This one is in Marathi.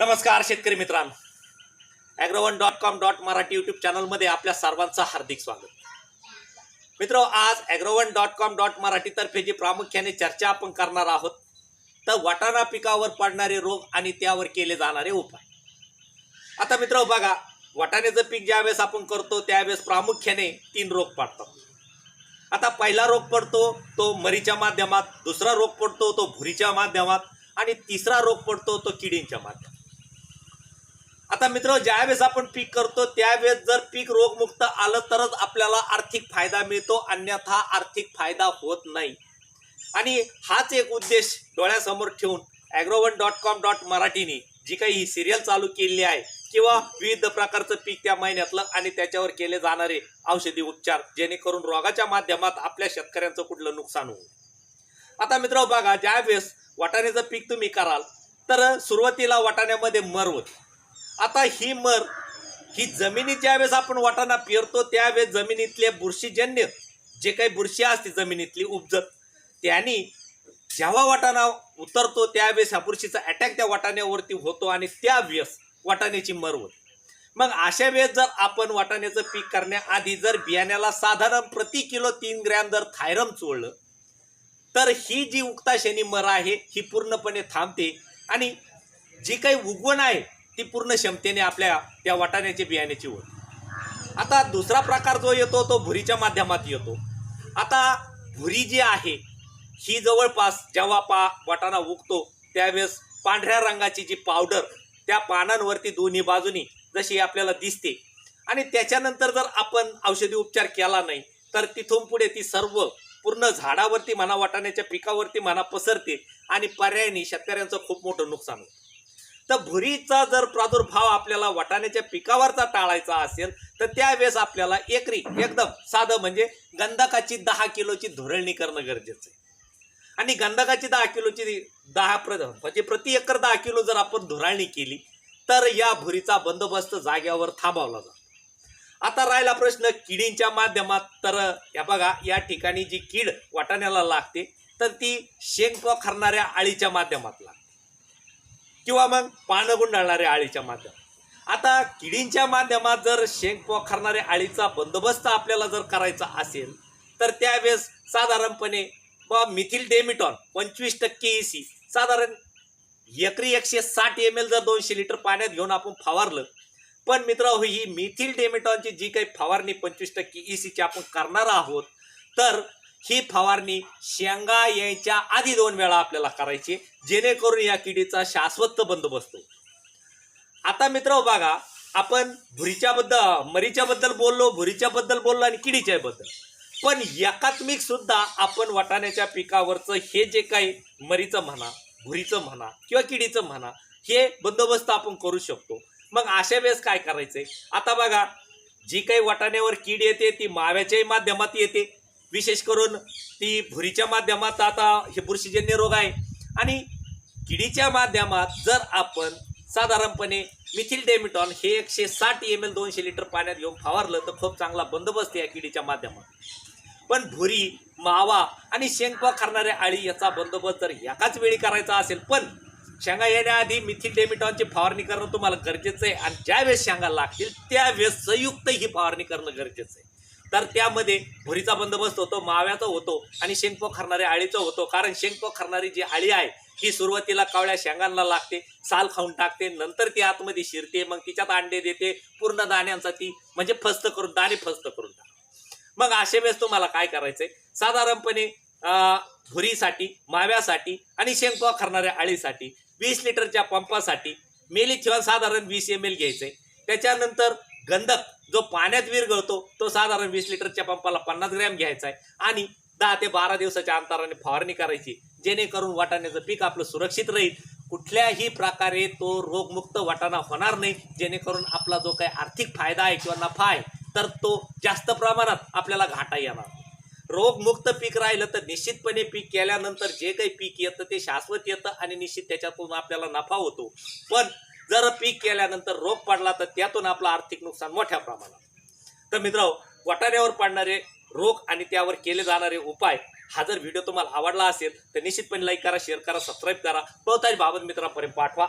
नमस्कार शेतकरी मित्रांनो. Agrowon dot com dot Marathi YouTube चॅनलमध्ये आपल्या सर्वांचं हार्दिक स्वागत. मित्र आज ॲग्रोवन डॉट कॉम डॉट मराठीतर्फे जी प्रामुख्याने चर्चा आपण करणार आहोत तर वाटाणा पिकावर पडणारे रोग आणि त्यावर केले जाणारे उपाय. आता मित्र बघा वाटाण्याचं पीक ज्यावेळेस आपण करतो त्यावेळेस प्रामुख्याने तीन रोग पाडतात. आता पहिला रोग पडतो तो मरीच्या माध्यमात दुसरा रोग पडतो तो भुरीच्या माध्यमात आणि तिसरा रोग पडतो तो किडींच्या माध्यमात. आता मित्र ज्यावेळेस आपण पीक करतो त्यावेळेस जर पीक रोगमुक्त आलं तरच आपल्याला आर्थिक फायदा मिळतो अन्यथा आर्थिक फायदा होत नाही. आणि हाच एक उद्देश डोळ्यासमोर ठेवून ॲग्रोवन डॉट कॉम डॉट मराठीने जी काही ही सिरियल चालू केलेली आहे किंवा विविध प्रकारचं पीक त्या महिन्यातलं आणि त्याच्यावर केले जाणारे औषधी उपचार जेणेकरून रोगाच्या माध्यमात आपल्या शेतकऱ्यांचं कुठलं नुकसान होऊ आता मित्र बघा ज्यावेळेस वाटाण्याचं पीक तुम्ही कराल तर सुरुवातीला वाटाण्यामध्ये मर होते. आता ही मर ही जमिनीत ज्यावेळेस आपण वाटाणा पेरतो त्यावेळेस जमिनीतले बुरशीजन्य जे काही बुरशी असते जमिनीतली उपजत त्यांनी जेव्हा वाटाणा उतरतो त्यावेळेस ह्या बुरशीचा अटॅक त्या वाटाण्यावरती होतो आणि त्यावेळेस वाटाण्याची मर होते. मग अशा वेळेस जर आपण वाटाण्याचं पीक करण्याआधी जर बियाण्याला साधारण प्रति किलो तीन ग्रॅम जर थायरम चोळलं तर ही जी उक्ताशनी मर आहे ही पूर्णपणे थांबते आणि जी काही उगवण आहे ती पूर्ण क्षमतेने आपल्या त्या वाटाण्याची बियाण्याची होते आता दुसरा प्रकार जो येतो तो भुरीच्या माध्यमात येतो. आता भुरी जी आहे ही जवळपास जेव्हा पा वाटाणा उगतो त्यावेळेस पांढऱ्या रंगाची जी पावडर त्या पानांवरती दोन्ही बाजूनी जशी आपल्याला दिसते. आणि त्याच्यानंतर जर आपण औषधी उपचार केला नाही तर तिथून पुढे ती सर्व पूर्ण झाडावरती म्हणा वाटाण्याच्या पिकावरती म्हणा पसरते आणि पर्यायाने शेतकऱ्यांचं खूप मोठं नुकसान होतं. तर भुरीचा जर प्रादुर्भाव आपल्याला वाटाण्याच्या पिकावरचा टाळायचा असेल तर त्यावेळेस आपल्याला एकरी एकदम साधं म्हणजे गंधकाची दहा किलोची धुरळणी करणं गरजेचं आहे. आणि गंधकाची दहा किलोची दहा प्र म्हणजे प्रति एकर दहा किलो जर आपण धुराळणी केली तर या भुरीचा बंदोबस्त जाग्यावर थांबवला जातो. आता राहिला प्रश्न किडींच्या माध्यमात तर या बघा या ठिकाणी जी कीड वाटाण्याला लागते तर ती शेंग खरणाऱ्या आळीच्या माध्यमात लागते. किंवा मग पानं गुंडाळणाऱ्या आळीच्या माध्यमात आता किडींच्या माध्यमात जर शेंग पोखरणाऱ्या आळीचा बंदोबस्त आपल्याला जर करायचा असेल तर त्यावेळेस साधारणपणे व मिथिल डेमिटॉन पंचवीस टक्के ई सी साधारण एकरी एकशे साठ एम एल जर दोनशे लिटर पाण्यात घेऊन आपण फवारलं पण मित्र ही मिथिल डेमिटॉनची जी काही फवारणी पंचवीस टक्के ई सीची आपण करणार आहोत तर ही फवारणी शेंगा यायच्या आधी दोन वेळा आपल्याला करायची जेणेकरून या किडीचा शाश्वत बंदोबस्त आता मित्र बघा आपण भुरीच्याबद्दल मरीच्याबद्दल मरीच्या बद्दल बोललो भुरीच्या बद्दल बोललो आणि किडीच्या बद्दल पण एकात्मिक सुद्धा आपण वाटाण्याच्या पिकावरचं हे जे काही मरीचं म्हणा भुरीचं म्हणा किंवा किडीचं म्हणा हे बंदोबस्त आपण करू शकतो. मग अशा वेळेस काय करायचंय? आता बघा जी काही वाटाण्यावर कीड येते ती माव्याच्याही माध्यमात येते. विशेष करून ती भुरीच्या माध्यमात आता हे बुरशीजन्य रोग आहे. आणि किडीच्या माध्यमात जर आपण साधारणपणे मिथिल डेमिटॉन हे एकशे साठ एम एल दोनशे लिटर पाण्यात घेऊन फवारलं तर खूप चांगला बंदोबस्त आहे या किडीच्या माध्यमात. पण भुरी मावा आणि शेंगपा खाणाऱ्या आळी याचा बंदोबस्त जर एकाच वेळी करायचा असेल पण शेंगा येण्याआधी मिथिल डेमिटॉनची फवारणी करणं तुम्हाला गरजेचं आहे. आणि ज्यावेळेस शेंगा लागतील त्यावेळेस संयुक्त ही फवारणी करणं गरजेचं आहे. तर त्यामध्ये भुरीचा बंदोबस्त होतो माव्याचा होतो आणि शेंगपो खरणाऱ्या आळीचा होतो. कारण शेंगपो खरणारी जी आळी आहे ही सुरुवातीला कावळ्या शेंगांना लागते साल खाऊन टाकते नंतर ती आतमध्ये शिरते मग तिच्यात अंडे देते पूर्ण दाण्यांचा ती म्हणजे फस्त करून दाणे फस्त करून टाकते. मग अशा वेळेस तुम्हाला काय करायचंय? साधारणपणे भुरीसाठी माव्यासाठी आणि शेंगपो खरणाऱ्या आळीसाठी वीस लिटरच्या पंपासाठी मेली किंवा साधारण वीस एम एल घ्यायचंय. त्याच्यानंतर गंधक जो पाण्यात विरघळतो तो साधारण वीस लिटरच्या पंपाला पन्नास ग्रॅम घ्यायचा आहे. आणि दहा ते बारा दिवसाच्या अंतराने फवारणी करायची जेणेकरून वाटाण्याचं पीक आपलं सुरक्षित राहील. कुठल्याही प्रकारे तो रोगमुक्त वाटाणा होणार नाही जेणेकरून आपला जो काही आर्थिक फायदा आहे किंवा नफा आहे तर तो जास्त प्रमाणात आपल्याला घाटा येणार रोगमुक्त पीक राहिलं तर निश्चितपणे पीक केल्यानंतर जे काही पीक येतं ते शाश्वत येतं आणि निश्चित त्याच्यातून आपल्याला नफा होतो. पण जर पीक केल्यानंतर रोग पडला तर त्यातून आपलं आर्थिक नुकसान मोठ्या प्रमाणात. तर मित्र वटाऱ्यावर पडणारे रोग आणि त्यावर केले जाणारे उपाय हा जर व्हिडिओ तुम्हाला आवडला असेल तर निश्चितपणे लाईक करा शेअर करा सबस्क्राईब करा. बहुतांश बाबत मित्रांपर्यंत पाठवा.